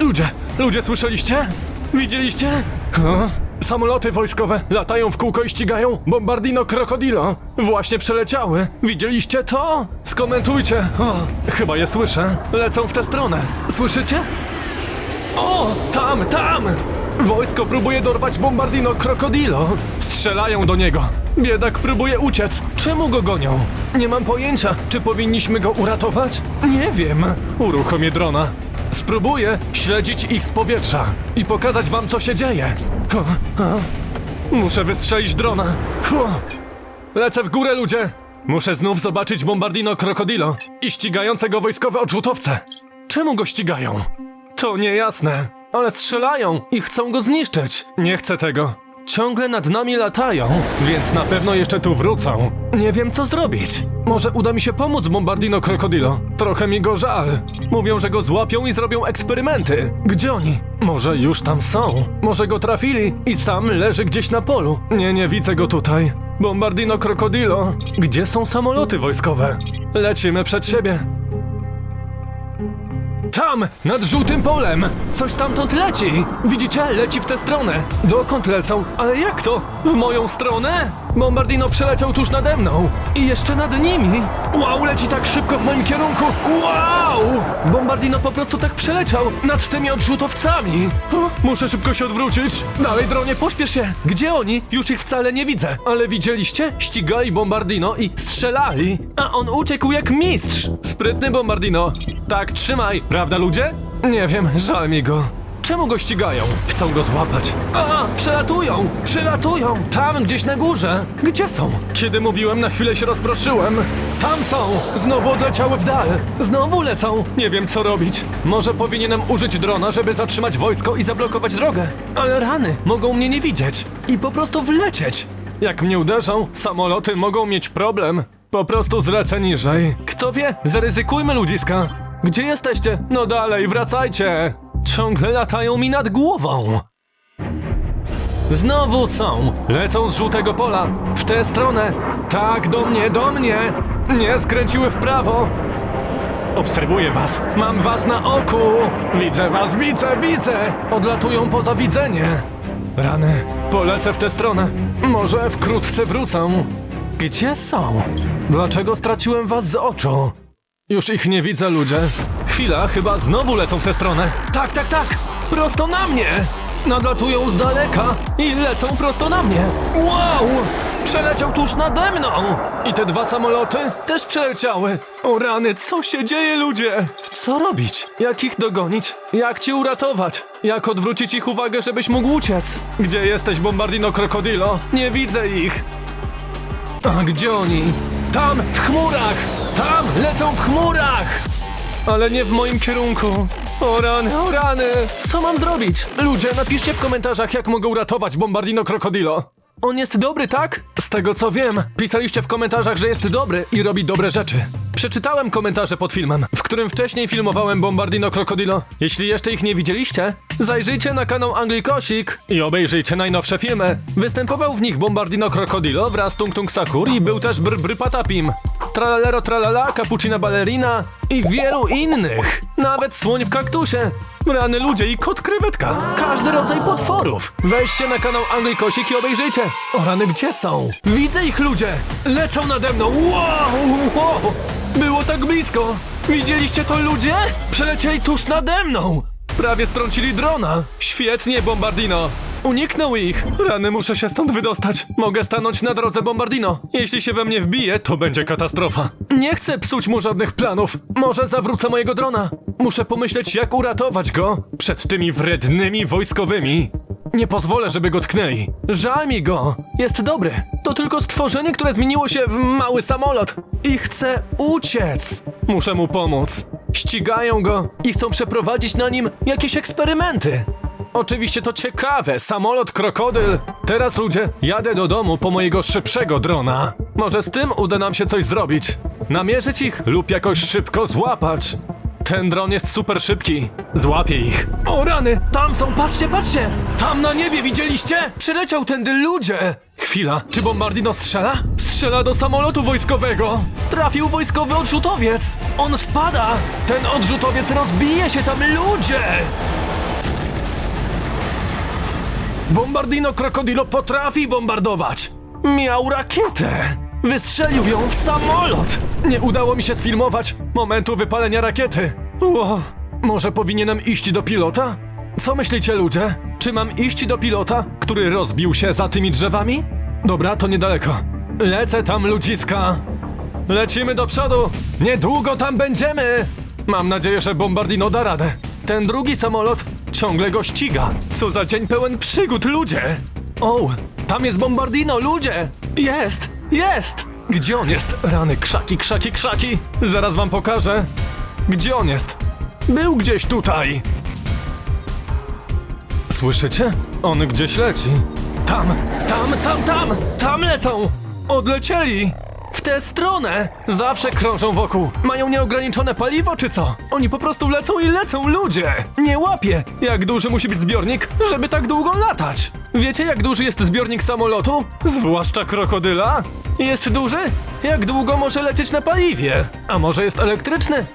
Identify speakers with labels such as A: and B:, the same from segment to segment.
A: Ludzie, ludzie, słyszeliście? Widzieliście? Samoloty wojskowe latają w kółko i ścigają Bombardino Crocodilo. Właśnie przeleciały. Widzieliście to? Skomentujcie. O, chyba je słyszę. Lecą w tę stronę. Słyszycie? O, tam, tam! Wojsko próbuje dorwać Bombardino Crocodilo. Strzelają do niego. Biedak próbuje uciec. Czemu go gonią? Nie mam pojęcia, czy powinniśmy go uratować? Nie wiem. Uruchomię drona. Spróbuję śledzić ich z powietrza i pokazać wam, co się dzieje. Muszę wystrzelić drona. Lecę w górę, ludzie! Muszę znów zobaczyć Bombardino Crocodilo i ścigającego wojskowe odrzutowce. Czemu go ścigają? To niejasne, ale strzelają i chcą go zniszczyć. Nie chcę tego. Ciągle nad nami latają, więc na pewno jeszcze tu wrócą. Nie wiem, co zrobić. Może uda mi się pomóc Bombardino Crocodilo. Trochę mi go żal. Mówią, że go złapią i zrobią eksperymenty. Gdzie oni? Może już tam są. Może go trafili i sam leży gdzieś na polu. Nie, nie widzę go tutaj. Bombardino Crocodilo. Gdzie są samoloty wojskowe? Lecimy przed siebie. Tam, nad żółtym polem! Coś stamtąd leci! Widzicie? Leci w tę stronę! Dokąd lecą? Ale jak to? W moją stronę? Bombardino przeleciał tuż nade mną! I jeszcze nad nimi! Wow, leci tak szybko w moim kierunku! Wow! Bombardino po prostu tak przeleciał nad tymi odrzutowcami! O, muszę szybko się odwrócić! Dalej, dronie, pośpiesz się! Gdzie oni? Już ich wcale nie widzę! Ale widzieliście? Ścigali Bombardino i strzelali! A on uciekł jak mistrz! Sprytny Bombardino! Tak, trzymaj! Prawda, ludzie? Nie wiem, żal mi go. Czemu go ścigają? Chcą go złapać. A, przelatują! Przelatują! Tam, gdzieś na górze! Gdzie są? Kiedy mówiłem, na chwilę się rozproszyłem. Tam są! Znowu odleciały w dal! Znowu lecą! Nie wiem, co robić. Może powinienem użyć drona, żeby zatrzymać wojsko i zablokować drogę. Ale rany mogą mnie nie widzieć i po prostu wlecieć. Jak mnie uderzą, samoloty mogą mieć problem. Po prostu zlecę niżej. Kto wie, zaryzykujmy ludziska. Gdzie jesteście? No dalej, wracajcie! Ciągle latają mi nad głową. Znowu są. Lecą z żółtego pola. W tę stronę. Tak, do mnie, do mnie. Nie skręciły w prawo. Obserwuję was. Mam was na oku. Widzę was, widzę, widzę. Odlatują poza widzenie. Rany. Polecę w tę stronę. Może wkrótce wrócą. Gdzie są? Dlaczego straciłem was z oczu? Już ich nie widzę, ludzie. Chwila, chyba znowu lecą w tę stronę. Tak, tak, tak! Prosto na mnie! Nadlatują z daleka i lecą prosto na mnie. Wow! Przeleciał tuż nade mną! I te dwa samoloty też przeleciały. O rany, co się dzieje, ludzie? Co robić? Jak ich dogonić? Jak cię uratować? Jak odwrócić ich uwagę, żebyś mógł uciec? Gdzie jesteś, Bombardino Crocodilo? Nie widzę ich. A gdzie oni? Tam, w chmurach! Tam, lecą w chmurach! Ale nie w moim kierunku. O rany, o rany! Co mam zrobić? Ludzie, napiszcie w komentarzach, jak mogę uratować Bombardino Crocodilo. On jest dobry, tak? Z tego co wiem, pisaliście w komentarzach, że jest dobry i robi dobre rzeczy. Przeczytałem komentarze pod filmem, w którym wcześniej filmowałem Bombardino Crocodilo. Jeśli jeszcze ich nie widzieliście, zajrzyjcie na kanał Anglikosik i obejrzyjcie najnowsze filmy. Występował w nich Bombardino Crocodilo wraz Tung Tung Sakur i był też Br Patapim. Tralalero Tralala, Cappuccina Ballerina i wielu innych. Nawet słoń w kaktusie. Rany ludzie i kot krewetka. Każdy rodzaj potworów. Weźcie na kanał Anglikosik i obejrzyjcie. O rany, gdzie są? Widzę ich ludzie. Lecą nade mną. Wow, wow. Było tak blisko. Widzieliście to ludzie? Przelecieli tuż nade mną. Prawie strącili drona. Świetnie, Bombardino. Uniknął ich. Rany, muszę się stąd wydostać. Mogę stanąć na drodze Bombardino. Jeśli się we mnie wbije, to będzie katastrofa. Nie chcę psuć mu żadnych planów. Może zawrócę mojego drona. Muszę pomyśleć, jak uratować go przed tymi wrednymi wojskowymi. Nie pozwolę, żeby go tknęli. Żal mi go. Jest dobry. To tylko stworzenie, które zmieniło się w mały samolot. I chce uciec. Muszę mu pomóc. Ścigają go i chcą przeprowadzić na nim jakieś eksperymenty. Oczywiście to ciekawe, samolot krokodyl. Teraz ludzie, jadę do domu po mojego szybszego drona. Może z tym uda nam się coś zrobić. Namierzyć ich lub jakoś szybko złapać. Ten dron jest super szybki. Złapię ich. O rany! Tam są, patrzcie, patrzcie! Tam na niebie widzieliście? Przyleciał tędy ludzie! Chwila, czy Bombardino strzela? Strzela do samolotu wojskowego! Trafił wojskowy odrzutowiec! On spada! Ten odrzutowiec rozbije się tam ludzie! Bombardino Krokodilo potrafi bombardować! Miał rakietę! Wystrzelił ją w samolot! Nie udało mi się sfilmować momentu wypalenia rakiety. Ło, może powinienem iść do pilota? Co myślicie ludzie? Czy mam iść do pilota, który rozbił się za tymi drzewami? Dobra, to niedaleko. Lecę tam ludziska. Lecimy do przodu! Niedługo tam będziemy! Mam nadzieję, że Bombardino da radę. Ten drugi samolot ciągle go ściga. Co za dzień pełen przygód, ludzie! O, tam jest Bombardino, ludzie! Jest! Jest! Gdzie on jest? Rany, krzaki, krzaki, krzaki! Zaraz wam pokażę. Gdzie on jest? Był gdzieś tutaj. Słyszycie? On gdzieś leci. Tam, tam, tam, tam! Tam lecą! Odlecieli! W tę stronę! Zawsze krążą wokół. Mają nieograniczone paliwo, czy co? Oni po prostu lecą i lecą ludzie! Nie łapię! Jak duży musi być zbiornik, żeby tak długo latać? Wiecie, jak duży jest zbiornik samolotu? Zwłaszcza krokodyla? Jest duży? Jak długo może lecieć na paliwie? A może jest elektryczny?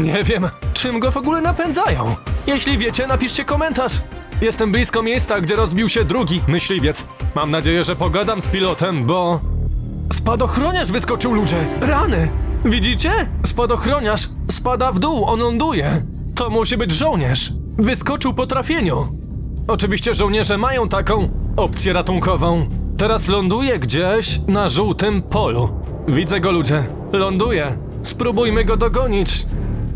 A: Nie wiem, czym go w ogóle napędzają. Jeśli wiecie, napiszcie komentarz. Jestem blisko miejsca, gdzie rozbił się drugi myśliwiec. Mam nadzieję, że pogadam z pilotem, bo... Spadochroniarz wyskoczył ludzie! Rany! Widzicie? Spadochroniarz spada w dół, on ląduje. To musi być żołnierz. Wyskoczył po trafieniu. Oczywiście żołnierze mają taką opcję ratunkową. Teraz ląduje gdzieś na żółtym polu. Widzę go ludzie. Ląduje. Spróbujmy go dogonić.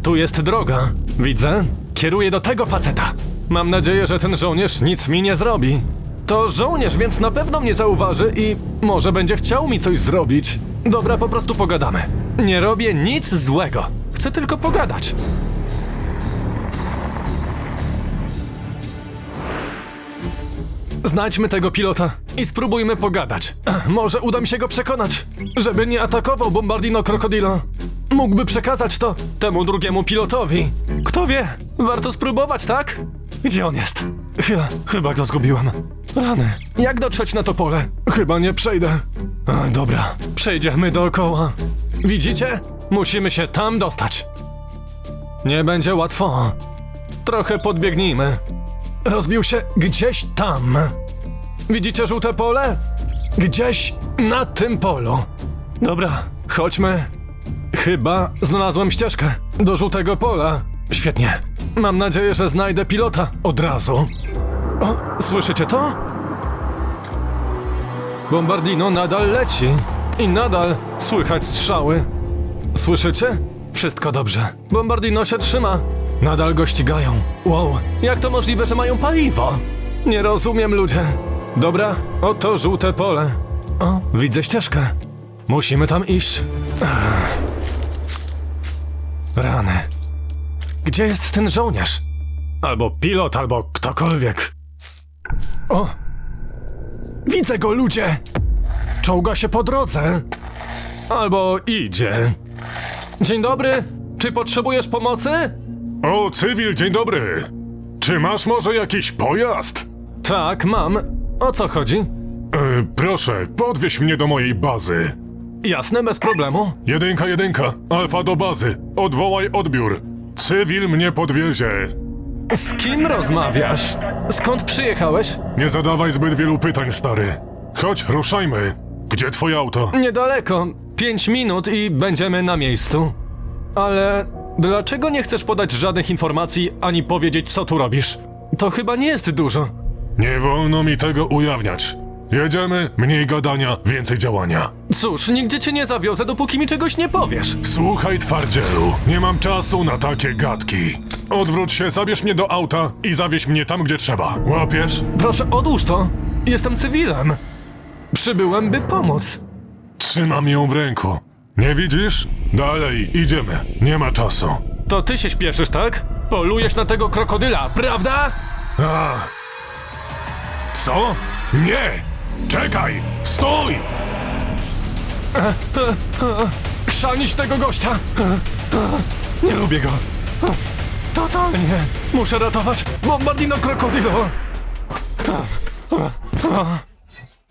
A: Tu jest droga. Widzę. Kieruję do tego faceta. Mam nadzieję, że ten żołnierz nic mi nie zrobi. To żołnierz, więc na pewno mnie zauważy i może będzie chciał mi coś zrobić. Dobra, po prostu pogadamy. Nie robię nic złego. Chcę tylko pogadać. Znajdźmy tego pilota i spróbujmy pogadać. Może uda mi się go przekonać, żeby nie atakował Bombardino Krokodilo. Mógłby przekazać to temu drugiemu pilotowi. Kto wie, warto spróbować, tak? Gdzie on jest? Chwila, chyba go zgubiłem. Rany, jak dotrzeć na to pole? Chyba nie przejdę. A, dobra, przejdziemy dookoła. Widzicie? Musimy się tam dostać. Nie będzie łatwo. Trochę podbiegnijmy. Rozbił się gdzieś tam. Widzicie żółte pole? Gdzieś na tym polu. Dobra, chodźmy. Chyba znalazłem ścieżkę do żółtego pola. Świetnie. Mam nadzieję, że znajdę pilota od razu. O, słyszycie to? Bombardino nadal leci i nadal słychać strzały. Słyszycie? Wszystko dobrze. Bombardino się trzyma. Nadal go ścigają. Wow, jak to możliwe, że mają paliwo? Nie rozumiem, ludzie. Dobra, oto żółte pole. O, widzę ścieżkę. Musimy tam iść. Rany. Gdzie jest ten żołnierz? Albo pilot, albo ktokolwiek. O! Widzę go, ludzie! Czołga się po drodze. Albo idzie. Dzień dobry. Czy potrzebujesz pomocy?
B: O, cywil, dzień dobry. Czy masz może jakiś pojazd?
A: Tak, mam. O co chodzi?
B: E, proszę, podwieź mnie do mojej bazy.
A: Jasne, bez problemu.
B: Jedynka, jedynka, alfa do bazy. Odwołaj odbiór. Cywil mnie podwiezie.
A: Z kim rozmawiasz? Skąd przyjechałeś?
B: Nie zadawaj zbyt wielu pytań, stary. Chodź, ruszajmy. Gdzie twoje auto?
A: Niedaleko. Pięć minut i będziemy na miejscu. Ale dlaczego nie chcesz podać żadnych informacji ani powiedzieć, co tu robisz? To chyba nie jest dużo.
B: Nie wolno mi tego ujawniać. Jedziemy, mniej gadania, więcej działania.
A: Cóż, nigdzie cię nie zawiozę, dopóki mi czegoś nie powiesz.
B: Słuchaj, twardzielu, nie mam czasu na takie gadki. Odwróć się, zabierz mnie do auta i zawieź mnie tam, gdzie trzeba. Łapiesz?
A: Proszę, odłóż to. Jestem cywilem. Przybyłem, by pomóc.
B: Trzymam ją w ręku. Nie widzisz? Dalej, idziemy. Nie ma czasu.
A: To ty się śpieszysz, tak? Polujesz na tego krokodyla, prawda?
B: A. Co? Nie! Czekaj! Stój!
A: Chrzanić tego gościa! Nie lubię go. Totalnie. Muszę ratować Bombardino Krokodilo.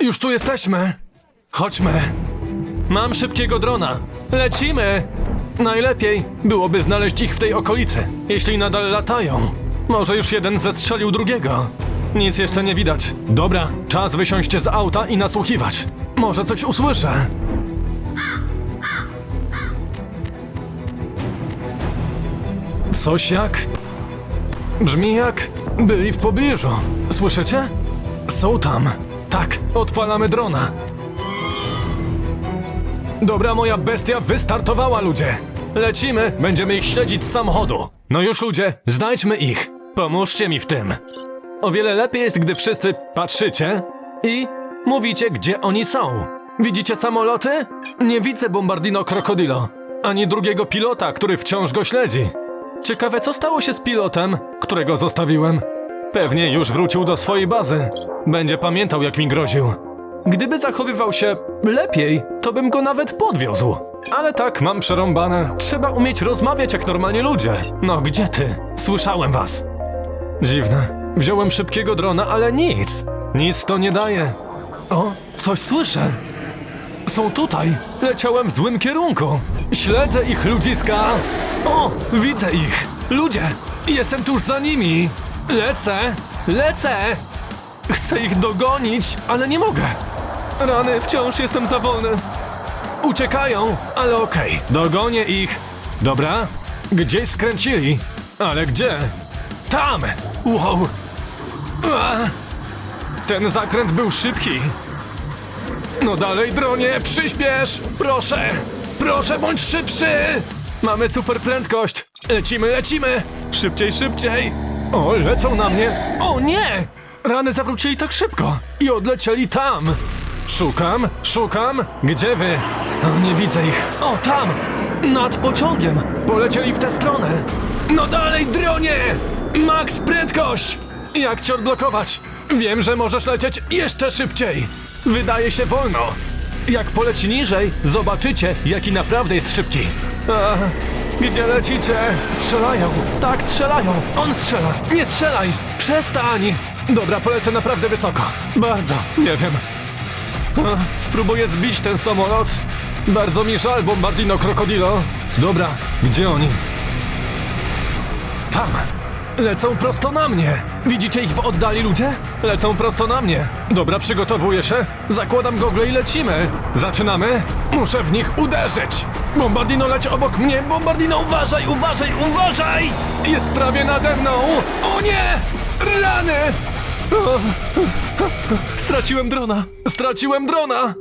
A: Już tu jesteśmy. Chodźmy. Mam szybkiego drona. Lecimy. Najlepiej byłoby znaleźć ich w tej okolicy, jeśli nadal latają. Może już jeden zestrzelił drugiego. Nic jeszcze nie widać. Dobra, czas wysiąść z auta i nasłuchiwać. Może coś usłyszę. Coś jak? Brzmi jak byli w pobliżu. Słyszycie? Są tam. Tak, odpalamy drona. Dobra, moja bestia wystartowała, ludzie. Lecimy, będziemy ich śledzić z samochodu. No już, ludzie, znajdźmy ich. Pomóżcie mi w tym. O wiele lepiej jest, gdy wszyscy patrzycie i mówicie, gdzie oni są. Widzicie samoloty? Nie widzę Bombardino Krokodilo, ani drugiego pilota, który wciąż go śledzi. Ciekawe, co stało się z pilotem, którego zostawiłem. Pewnie już wrócił do swojej bazy. Będzie pamiętał, jak mi groził. Gdyby zachowywał się lepiej, to bym go nawet podwiózł. Ale tak, mam przerąbane. Trzeba umieć rozmawiać jak normalni ludzie. No, gdzie ty? Słyszałem was. Dziwne. Wziąłem szybkiego drona, ale nic. Nic to nie daje. O, coś słyszę. Są tutaj. Leciałem w złym kierunku. Śledzę ich ludziska. O, widzę ich. Ludzie, jestem tuż za nimi. Lecę, lecę. Chcę ich dogonić, ale nie mogę. Rany, wciąż jestem za wolny. Uciekają, ale okej, dogonię ich. Dobra, gdzieś skręcili. Ale gdzie? Tam! Wow! Ten zakręt był szybki. No dalej, dronie, przyspiesz! Proszę! Proszę, bądź szybszy! Mamy super prędkość! Lecimy, lecimy! Szybciej, szybciej! O, lecą na mnie! O nie! Rany zawrócili tak szybko i odlecieli tam! Szukam, szukam! Gdzie wy? O, nie widzę ich. O, tam! Nad pociągiem! Polecieli w tę stronę! No dalej, dronie! Max prędkość! Jak cię odblokować? Wiem, że możesz lecieć jeszcze szybciej! Wydaje się wolno. Jak poleci niżej, zobaczycie, jaki naprawdę jest szybki. A, gdzie lecicie? Strzelają. Tak, strzelają. On strzela. Nie strzelaj. Przestań. Dobra, polecę naprawdę wysoko. Bardzo. Nie wiem. A, spróbuję zbić ten samolot. Bardzo mi żal, Bombardino Krokodilo. Dobra, gdzie oni? Tam! Lecą prosto na mnie! Widzicie ich w oddali, ludzie? Lecą prosto na mnie. Dobra, przygotowuję się. Zakładam gogle i lecimy. Zaczynamy. Muszę w nich uderzyć. Bombardino leci obok mnie. Bombardino, uważaj, uważaj, uważaj! Jest prawie nade mną. O nie! Rany! Straciłem drona. Straciłem drona.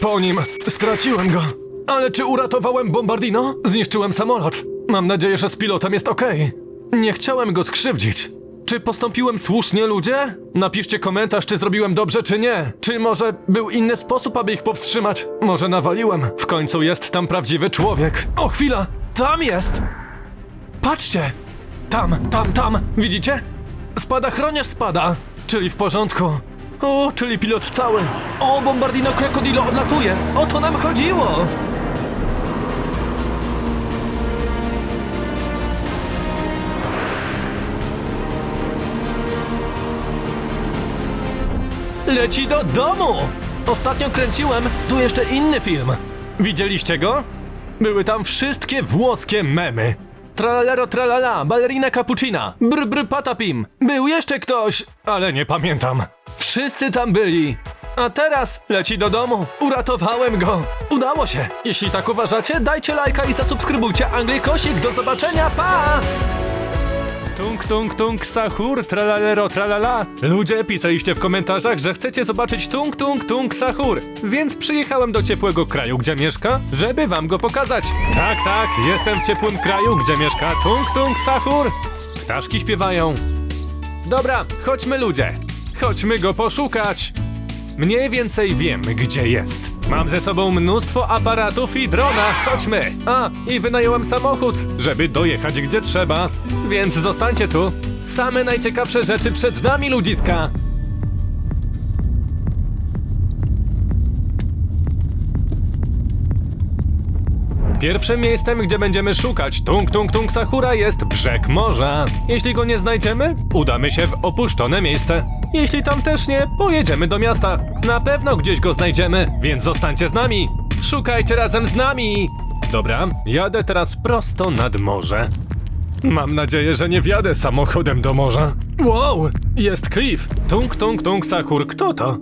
A: Po nim straciłem go. Ale czy uratowałem Bombardino? Zniszczyłem samolot. Mam nadzieję, że z pilotem jest okej. Nie chciałem go skrzywdzić. Czy postąpiłem słusznie, ludzie? Napiszcie komentarz, czy zrobiłem dobrze, czy nie. Czy może był inny sposób, aby ich powstrzymać? Może nawaliłem. W końcu jest tam prawdziwy człowiek. O, chwila! Tam jest! Patrzcie! Tam, tam, tam! Widzicie? Spadachroniarz spada, czyli w porządku. O, czyli pilot cały. O, Bombardino Krokodilo odlatuje. O to nam chodziło! Leci do domu! Ostatnio kręciłem tu jeszcze inny film. Widzieliście go? Były tam wszystkie włoskie memy. Tralalero tralala, ballerina cappuccina, br patapim. Był jeszcze ktoś, ale nie pamiętam. Wszyscy tam byli. A teraz leci do domu. Uratowałem go. Udało się. Jeśli tak uważacie, dajcie lajka i zasubskrybujcie Anglikosik. Do zobaczenia, pa! Tung tung tung sahur, tralalero tralala. Ludzie pisaliście w komentarzach, że chcecie zobaczyć tung tung tung sahur, więc przyjechałem do ciepłego kraju, gdzie mieszka, żeby wam go pokazać. Tak, tak, jestem w ciepłym kraju, gdzie mieszka tung tung sahur. Ptaszki śpiewają. Dobra, chodźmy ludzie. Chodźmy go poszukać. Mniej więcej wiem, gdzie jest. Mam ze sobą mnóstwo aparatów i drona. Chodźmy. A, i wynająłem samochód, żeby dojechać gdzie trzeba. Więc zostańcie tu. Same najciekawsze rzeczy przed nami, ludziska. Pierwszym miejscem, gdzie będziemy szukać Tung Tung Tung Sakura jest brzeg morza. Jeśli go nie znajdziemy, udamy się w opuszczone miejsce. Jeśli tam też nie, pojedziemy do miasta. Na pewno gdzieś go znajdziemy, więc zostańcie z nami. Szukajcie razem z nami. Dobra, jadę teraz prosto nad morze. Mam nadzieję, że nie wjadę samochodem do morza. Wow, jest Cliff. Tung Tung Tung Sakur, kto to?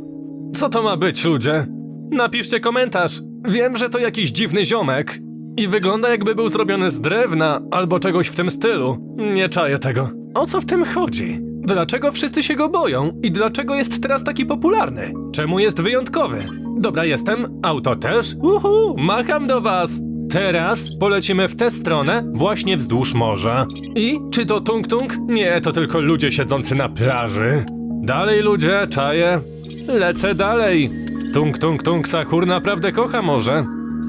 A: Co to ma być, ludzie? Napiszcie komentarz. Wiem, że to jakiś dziwny ziomek. I wygląda jakby był zrobiony z drewna albo czegoś w tym stylu. Nie czaję tego. O co w tym chodzi? Dlaczego wszyscy się go boją i dlaczego jest teraz taki popularny? Czemu jest wyjątkowy? Dobra, jestem. Auto też? Uhu, macham do was. Teraz polecimy w tę stronę, właśnie wzdłuż morza. I czy to tung tung? Nie, to tylko ludzie siedzący na plaży. Dalej ludzie, czaję. Lecę dalej. Tung tung tung Sahur naprawdę kocha morze.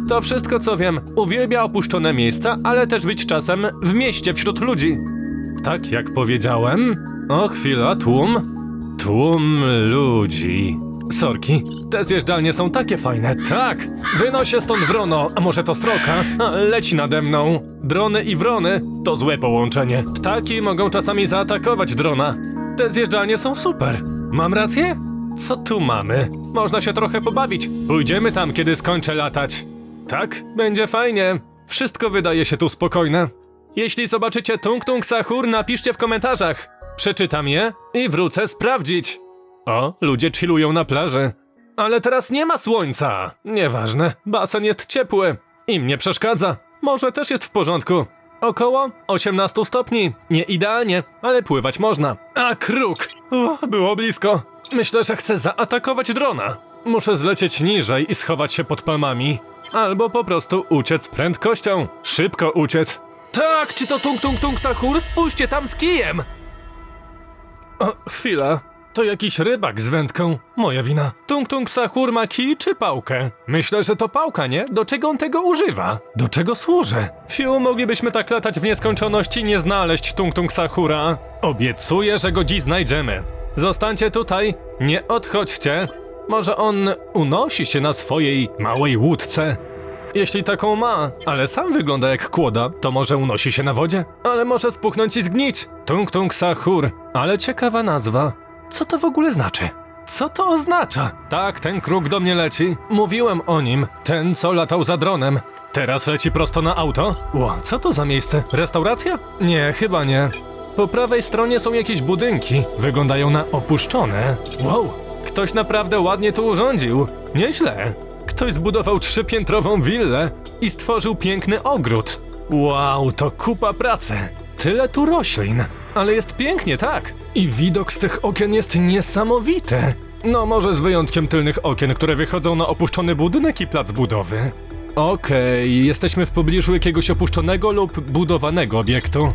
A: To wszystko co wiem. Uwielbia opuszczone miejsca, ale też być czasem w mieście wśród ludzi. Tak jak powiedziałem. O chwila, tłum. Tłum ludzi. Sorki, te zjeżdżalnie są takie fajne. Tak! Wynoszę stąd wrono, a może to sroka? A, leci nade mną. Drony i wrony to złe połączenie. Ptaki mogą czasami zaatakować drona. Te zjeżdżalnie są super. Mam rację? Co tu mamy? Można się trochę pobawić. Pójdziemy tam, kiedy skończę latać. Tak, będzie fajnie. Wszystko wydaje się tu spokojne. Jeśli zobaczycie Tung Tung Sahur, napiszcie w komentarzach. Przeczytam je i wrócę sprawdzić. O, ludzie chillują na plaży. Ale teraz nie ma słońca. Nieważne, basen jest ciepły. Im nie przeszkadza. Może też jest w porządku. Około 18 stopni. Nie idealnie, ale pływać można. A kruk! O, było blisko. Myślę, że chcę zaatakować drona. Muszę zlecieć niżej i schować się pod palmami. Albo po prostu uciec prędkością. Szybko uciec. Tak, czy to tung tung tung Sahur? Spójrzcie tam z kijem! O, chwila. To jakiś rybak z wędką. Moja wina. Tung Tung Sahur ma kij czy pałkę? Myślę, że to pałka, nie? Do czego on tego używa? Do czego służy? Fiu, moglibyśmy tak latać w nieskończoność i nie znaleźć Tung Tung Sahura. Obiecuję, że go dziś znajdziemy. Zostańcie tutaj, nie odchodźcie. Może on unosi się na swojej małej łódce. Jeśli taką ma, ale sam wygląda jak kłoda, to może unosi się na wodzie? Ale może spuchnąć i zgnić. Tung Tung Sahur, ale ciekawa nazwa. Co to w ogóle znaczy? Co to oznacza? Tak, ten kruk do mnie leci. Mówiłem o nim. Ten, co latał za dronem. Teraz leci prosto na auto? Ło, co to za miejsce? Restauracja? Nie, chyba nie. Po prawej stronie są jakieś budynki. Wyglądają na opuszczone. Wow, ktoś naprawdę ładnie tu urządził. Nieźle. Ktoś zbudował trzypiętrową willę i stworzył piękny ogród. Wow, to kupa pracy. Tyle tu roślin. Ale jest pięknie, tak. I widok z tych okien jest niesamowity. No, może z wyjątkiem tylnych okien, które wychodzą na opuszczony budynek i plac budowy. Okej, jesteśmy w pobliżu jakiegoś opuszczonego lub budowanego obiektu.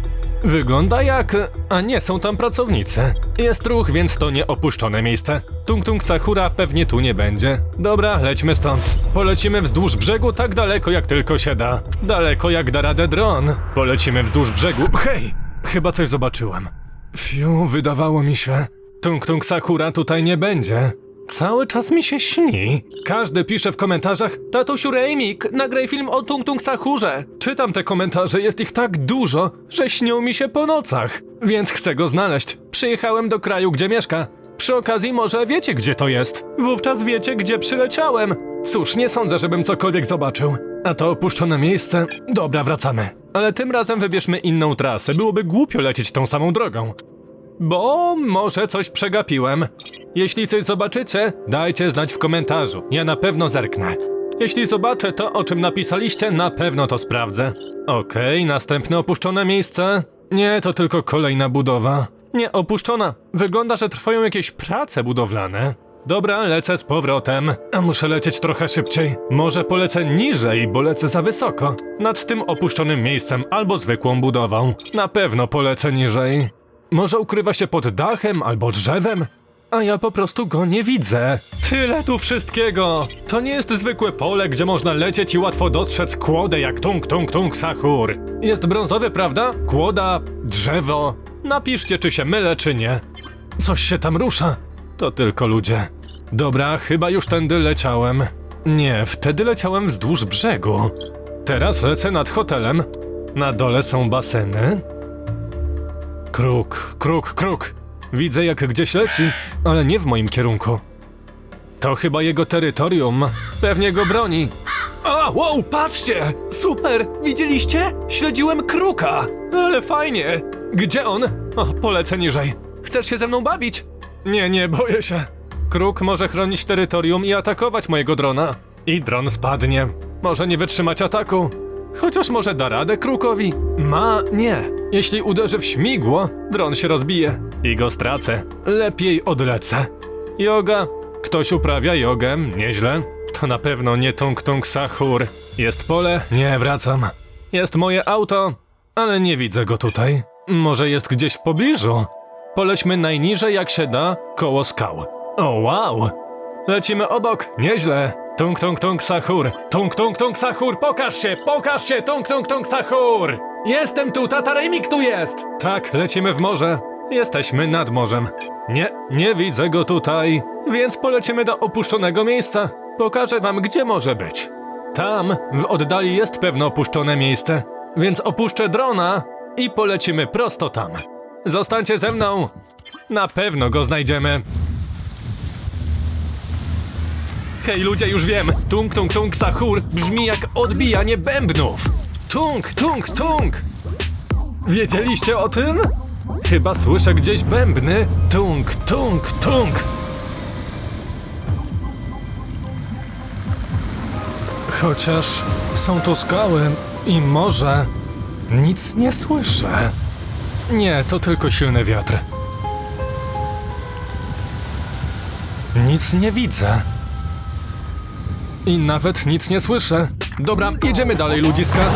A: Wygląda jak... A nie, są tam pracownicy. Jest ruch, więc to nie opuszczone miejsce. Tung Tung Sakura pewnie tu nie będzie. Dobra, lećmy stąd. Polecimy wzdłuż brzegu tak daleko jak tylko się da. Daleko jak da radę dron. Polecimy wzdłuż brzegu. Hej! Chyba coś zobaczyłem. Fiu, wydawało mi się. Tung Tung Sakura tutaj nie będzie. Cały czas mi się śni. Każdy pisze w komentarzach Tatusiu Reimik, nagraj film o Tung Tung Sakurze. Czytam te komentarze, jest ich tak dużo, że śnią mi się po nocach. Więc chcę go znaleźć. Przyjechałem do kraju, gdzie mieszka. Przy okazji może wiecie, gdzie to jest. Wówczas wiecie, gdzie przyleciałem. Cóż, nie sądzę, żebym cokolwiek zobaczył. A to opuszczone miejsce? Dobra, wracamy. Ale tym razem wybierzmy inną trasę. Byłoby głupio lecieć tą samą drogą. Bo może coś przegapiłem. Jeśli coś zobaczycie, dajcie znać w komentarzu. Ja na pewno zerknę. Jeśli zobaczę to, o czym napisaliście, na pewno to sprawdzę. Okej, następne opuszczone miejsce. Nie, to tylko kolejna budowa. Nie, opuszczona. Wygląda, że trwają jakieś prace budowlane. Dobra, lecę z powrotem. A muszę lecieć trochę szybciej. Może polecę niżej, bo lecę za wysoko. Nad tym opuszczonym miejscem albo zwykłą budową. Na pewno polecę niżej. Może ukrywa się pod dachem albo drzewem? A ja po prostu go nie widzę. Tyle tu wszystkiego! To nie jest zwykłe pole, gdzie można lecieć i łatwo dostrzec kłodę jak tung tung tung sahur. Jest brązowy, prawda? Kłoda, drzewo. Napiszcie, czy się mylę, czy nie. Coś się tam rusza. To tylko ludzie. Dobra, chyba już tędy leciałem. Nie, wtedy leciałem wzdłuż brzegu. Teraz lecę nad hotelem. Na dole są baseny. Kruk, kruk, kruk. Widzę jak gdzieś leci, ale nie w moim kierunku. To chyba jego terytorium. Pewnie go broni. A, wow, patrzcie! Super! Widzieliście? Śledziłem kruka! Ale fajnie! Gdzie on? O, polecę niżej. Chcesz się ze mną bawić? Nie, nie, boję się. Kruk może chronić terytorium i atakować mojego drona. I dron spadnie. Może nie wytrzymać ataku. Chociaż może da radę krukowi? Ma, nie. Jeśli uderzy w śmigło, dron się rozbije. I go stracę. Lepiej odlecę. Yoga. Ktoś uprawia jogę, nieźle. To na pewno nie Tung Tung Sahur. Jest pole? Nie, wracam. Jest moje auto, ale nie widzę go tutaj. Może jest gdzieś w pobliżu. Polećmy najniżej jak się da, koło skał. O wow! Lecimy obok, nieźle. Tung Tung Tung Sahur. Tung Tung Tung Sahur, pokaż się, pokaż się, Tung Tung Tung Sahur! Jestem tu, tata Remik tu jest! Tak, lecimy w morze. Jesteśmy nad morzem. Nie, nie widzę go tutaj, więc polecimy do opuszczonego miejsca. Pokażę wam, gdzie może być. Tam, w oddali jest pewne opuszczone miejsce, więc opuszczę drona i polecimy prosto tam. Zostańcie ze mną. Na pewno go znajdziemy. Hej ludzie, już wiem! Tung tung tung sahur brzmi jak odbijanie bębnów! Tung tung tung! Wiedzieliście o tym? Chyba słyszę gdzieś bębny. Tung tung tung! Chociaż są tu skały i morze, nic nie słyszę. Nie, to tylko silny wiatr. Nic nie widzę. I nawet nic nie słyszę. Dobra, jedziemy dalej, ludziska.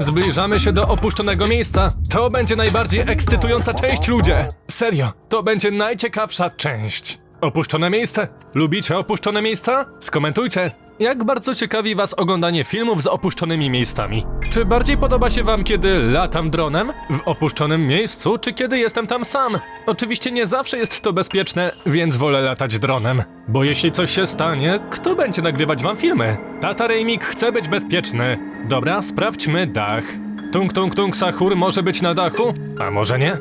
A: Zbliżamy się do opuszczonego miejsca. To będzie najbardziej ekscytująca część, ludzie. Serio, to będzie najciekawsza część. Opuszczone miejsce? Lubicie opuszczone miejsca? Skomentujcie. Jak bardzo ciekawi was oglądanie filmów z opuszczonymi miejscami? Czy bardziej podoba się wam, kiedy latam dronem w opuszczonym miejscu, czy kiedy jestem tam sam? Oczywiście nie zawsze jest to bezpieczne, więc wolę latać dronem. Bo jeśli coś się stanie, kto będzie nagrywać wam filmy? Tata Rejmik chce być bezpieczny. Dobra, sprawdźmy dach. Tung tung tung sahur może być na dachu? A może nie?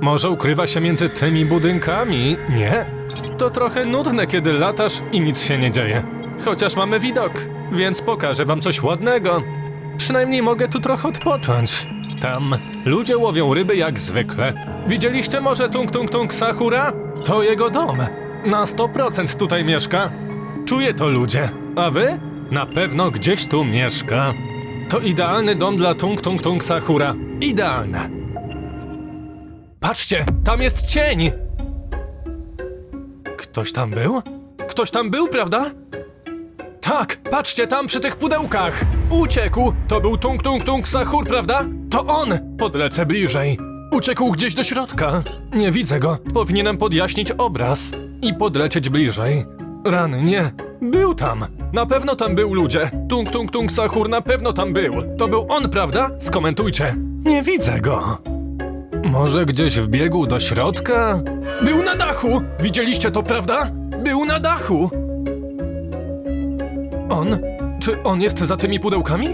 A: Może ukrywa się między tymi budynkami? Nie? To trochę nudne, kiedy latasz i nic się nie dzieje. Chociaż mamy widok, więc pokażę wam coś ładnego. Przynajmniej mogę tu trochę odpocząć. Tam ludzie łowią ryby jak zwykle. Widzieliście może Tung Tung Tung Sahura? To jego dom. Na 100% tutaj mieszka. Czuję to ludzie. A wy? Na pewno gdzieś tu mieszka. To idealny dom dla Tung Tung Tung Sahura. Idealne. Patrzcie, tam jest cień! Ktoś tam był? Ktoś tam był, prawda? Tak, patrzcie tam przy tych pudełkach! Uciekł! To był Tung Tung Tung Sahur, prawda? To on! Podlecę bliżej. Uciekł gdzieś do środka. Nie widzę go. Powinienem podjaśnić obraz i podlecieć bliżej. Rany, nie. Był tam. Na pewno tam był ludzie. Tung Tung Tung Sahur na pewno tam był. To był on, prawda? Skomentujcie. Nie widzę go. Może gdzieś wbiegł do środka? Był na dachu! Widzieliście to, prawda? Był na dachu! On? Czy on jest za tymi pudełkami?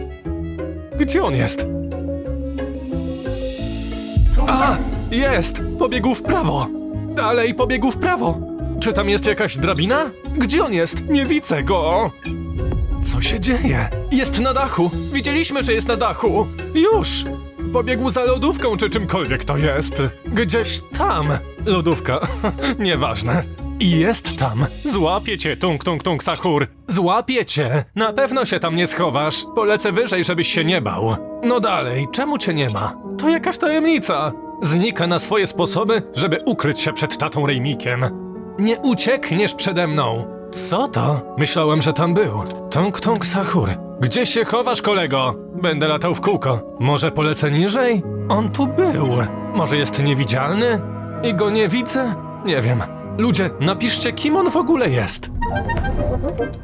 A: Gdzie on jest? A! Jest! Pobiegł w prawo! Dalej pobiegł w prawo! Czy tam jest jakaś drabina? Gdzie on jest? Nie widzę go! Co się dzieje? Jest na dachu! Widzieliśmy, że jest na dachu! Już! Pobiegł za lodówką, czy czymkolwiek to jest. Gdzieś tam. Lodówka. Nieważne. I jest tam. Złapię cię, tung tung tung sahur. Złapię cię. Na pewno się tam nie schowasz. Polecę wyżej, żebyś się nie bał. No dalej, czemu cię nie ma? To jakaś tajemnica. Znika na swoje sposoby, żeby ukryć się przed tatą Rejmikiem. Nie uciekniesz przede mną. Co to? Myślałem, że tam był. Tung tung sahur. Gdzie się chowasz, kolego? Będę latał w kółko. Może polecę niżej? On tu był. Może jest niewidzialny? I go nie widzę? Nie wiem. Ludzie, napiszcie, kim on w ogóle jest.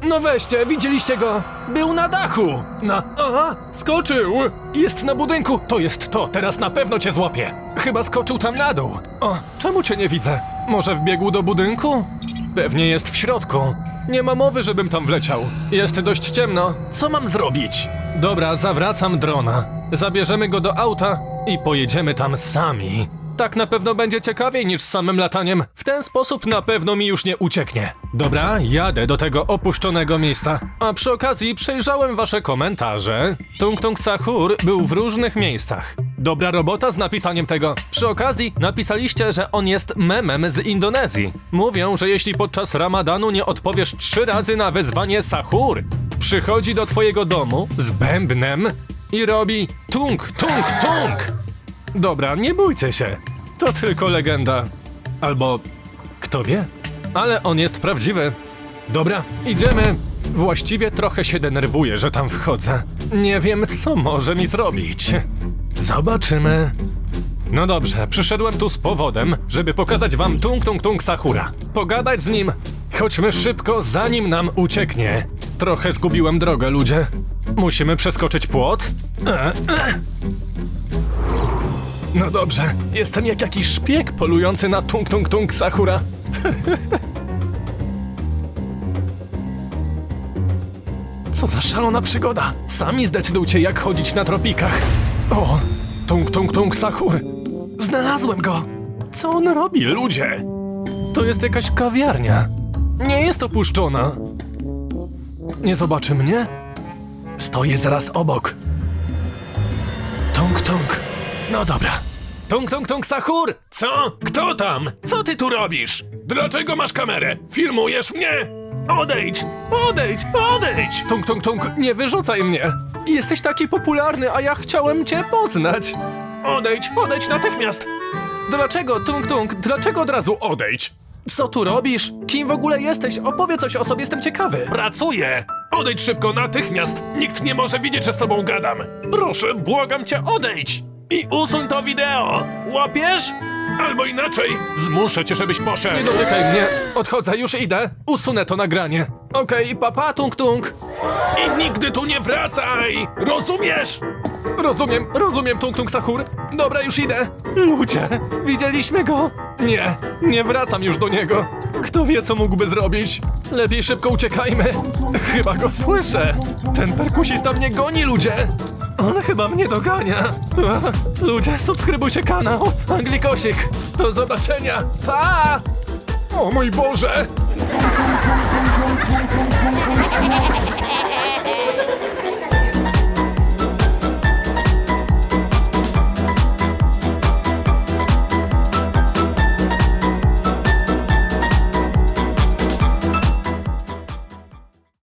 A: No weźcie, widzieliście go? Był na dachu! Na... Aha, skoczył! Jest na budynku! To jest to, teraz na pewno cię złapie! Chyba skoczył tam na dół. O, czemu cię nie widzę? Może wbiegł do budynku? Pewnie jest w środku. Nie ma mowy, żebym tam wleciał. Jest dość ciemno. Co mam zrobić? Dobra, zawracam drona. Zabierzemy go do auta i pojedziemy tam sami. Tak na pewno będzie ciekawiej niż z samym lataniem. W ten sposób na pewno mi już nie ucieknie. Dobra, jadę do tego opuszczonego miejsca. A przy okazji przejrzałem wasze komentarze. Tung Tung Sahur był w różnych miejscach. Dobra robota z napisaniem tego. Przy okazji napisaliście, że on jest memem z Indonezji. Mówią, że jeśli podczas ramadanu nie odpowiesz trzy razy na wezwanie Sahur, przychodzi do twojego domu z bębnem i robi tung, tung, tung. Dobra, nie bójcie się. To tylko legenda. Albo kto wie? Ale on jest prawdziwy. Dobra, idziemy. Właściwie trochę się denerwuję, że tam wchodzę. Nie wiem, co może mi zrobić. Zobaczymy. No dobrze, przyszedłem tu z powodem, żeby pokazać wam Tung Tung Tung Sahura. Pogadać z nim. Chodźmy szybko, zanim nam ucieknie. Trochę zgubiłem drogę, ludzie. Musimy przeskoczyć płot. E, e. No dobrze, jestem jak jakiś szpieg polujący na Tung Tung Tung Sakura. Co za szalona przygoda! Sami zdecydujcie, jak chodzić na tropikach. O, Tung Tung Tung Sahur! Znalazłem go! Co on robi, ludzie? To jest jakaś kawiarnia. Nie jest opuszczona. Nie zobaczy mnie? Stoję zaraz obok. Tung Tung. No dobra. Tung Tung Tung Sahur!
B: Co? Kto tam? Co ty tu robisz? Dlaczego masz kamerę? Filmujesz mnie? Odejdź! Odejdź! Odejdź!
A: Tung Tung Tung, nie wyrzucaj mnie! Jesteś taki popularny, a ja chciałem cię poznać.
B: Odejdź! Odejdź natychmiast!
A: Dlaczego, Tung Tung, dlaczego od razu odejdź? Co tu robisz? Kim w ogóle jesteś? Opowiedz coś o sobie, jestem ciekawy.
B: Pracuję! Odejdź szybko, natychmiast! Nikt nie może widzieć, że z tobą gadam! Proszę, błagam cię, odejdź! I usuń to wideo! Łapiesz? Albo inaczej, zmuszę cię, żebyś poszedł!
A: Nie dotykaj mnie, odchodzę, już idę. Usunę to nagranie. Okej, papa, Tung Tung.
B: I nigdy tu nie wracaj! Rozumiesz?
A: Rozumiem, rozumiem, Tung Tung Sahur. Dobra, już idę. Ludzie, widzieliśmy go? Nie, nie wracam już do niego. Kto wie, co mógłby zrobić? Lepiej szybko uciekajmy. Chyba go słyszę. Ten perkusista mnie goni, ludzie. On chyba mnie dogania. Ludzie, subskrybujcie kanał. Anglikosik. Do zobaczenia. Pa! O mój Boże!